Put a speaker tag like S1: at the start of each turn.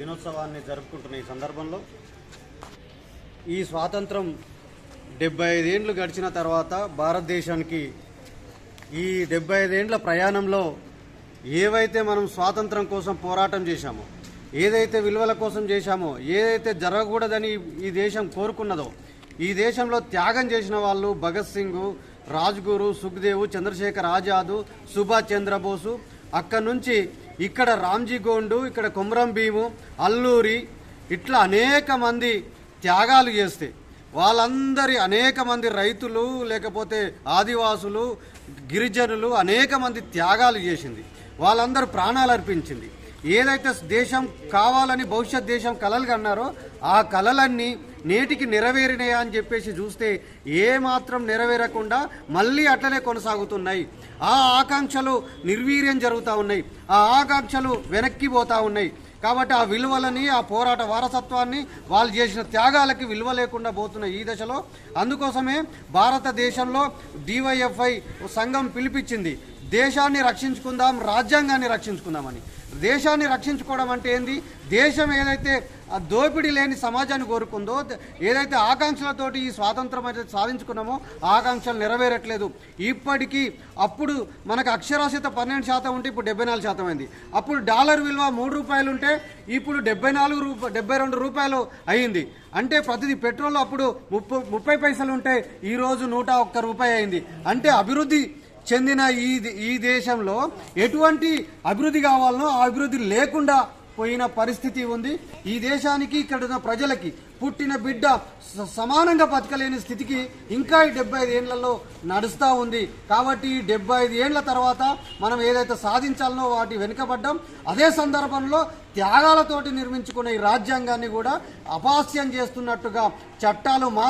S1: దినోత్సవాన్ని జరుపుకుంటున్న ఈ సందర్భంలో ఈ స్వాతంత్రం డెబ్బై ఐదేండ్లు గడిచిన తర్వాత భారతదేశానికి ఈ డెబ్బై ఐదేండ్ల ప్రయాణంలో ఏవైతే మనం స్వాతంత్రం కోసం పోరాటం చేశామో ఏదైతే విలువల కోసం చేశామో ఏదైతే జరగకూడదని ఈ దేశం కోరుకున్నదో ఈ దేశంలో త్యాగం చేసిన వాళ్ళు భగత్ సింగ్ రాజ్గురు సుఖ్దేవ్ చంద్రశేఖర్ ఆజాదు సుభాష్ చంద్రబోసు అక్కడి నుంచి ఇక్కడ రామ్జీగోండు ఇక్కడ కుమ్రం భీము అల్లూరి ఇట్లా అనేక మంది త్యాగాలు చేస్తే వాళ్ళందరి అనేక మంది రైతులు లేకపోతే ఆదివాసులు గిరిజనులు అనేక మంది త్యాగాలు చేసింది. వాళ్ళందరూ ప్రాణాలు అర్పించింది. ఏదైతే దేశం కావాలని భవిష్యత్ దేశం కలలు కన్నారో ఆ కలలన్నీ నేటికి నెరవేరినాయా అని చెప్పేసి చూస్తే ఏ మాత్రం నెరవేరకుండా మళ్ళీ అట్లనే కొనసాగుతున్నాయి. ఆ ఆకాంక్షలు నిర్వీర్యం జరుగుతూ ఉన్నాయి. ఆ ఆకాంక్షలు వెనక్కి పోతా ఉన్నాయి. కాబట్టి ఆ విలువలని ఆ పోరాట వారసత్వాన్ని వాళ్ళు చేసిన త్యాగాలకి విలువ లేకుండా పోతున్న ఈ దశలో. అందుకోసమే భారతదేశంలో డివైఎఫ్ఐ సంఘం పిలిపించింది. దేశాన్ని రక్షించుకుందాం రాజ్యాంగాన్ని రక్షించుకుందామని. దేశాన్ని రక్షించుకోవడం అంటే ఏంది? దేశం ఏదైతే దోపిడీ లేని సమాజాన్ని కోరుకుందో ఏదైతే ఆకాంక్షలతోటి ఈ స్వాతంత్రం అయితే సాధించుకున్నామో ఆకాంక్షలు నెరవేరట్లేదు. ఇప్పటికీ అప్పుడు మనకు అక్షరాస్యత పన్నెండు శాతం ఉంటే ఇప్పుడు డెబ్బై నాలుగు శాతం అయింది. అప్పుడు డాలర్ విలువ మూడు రూపాయలు ఉంటే ఇప్పుడు డెబ్బై నాలుగు రూప డెబ్బై రెండు రూపాయలు అయింది. అంటే ప్రతిదీ పెట్రోల్ అప్పుడు ముప్పై ముప్పై పైసలు ఉంటే ఈరోజు నూట ఒక్క రూపాయి అయింది. అంటే అభివృద్ధి చెందిన ఈ ఈ దేశంలో ఎటువంటి అభివృద్ధి కావాలనో ఆ అభివృద్ధి లేకుండా పోయిన పరిస్థితి ఉంది. ఈ దేశానికి ఇక్కడ ఉన్న ప్రజలకి పుట్టిన బిడ్డ స- సమానంగా బతకలేని స్థితికి ఇంకా ఈ డెబ్బై ఐదు ఏళ్ళలో నడుస్తూ ఉంది. కాబట్టి ఈ డెబ్బై ఐదు ఏళ్ళ తర్వాత మనం ఏదైతే సాధించాలనో వాటి వెనుకబడ్డం అదే సందర్భంలో త్యాగాలతోటి నిర్మించుకున్న ఈ రాజ్యాంగాన్ని కూడా అపాస్యం చేస్తున్నట్టుగా చట్టాలు మార్చి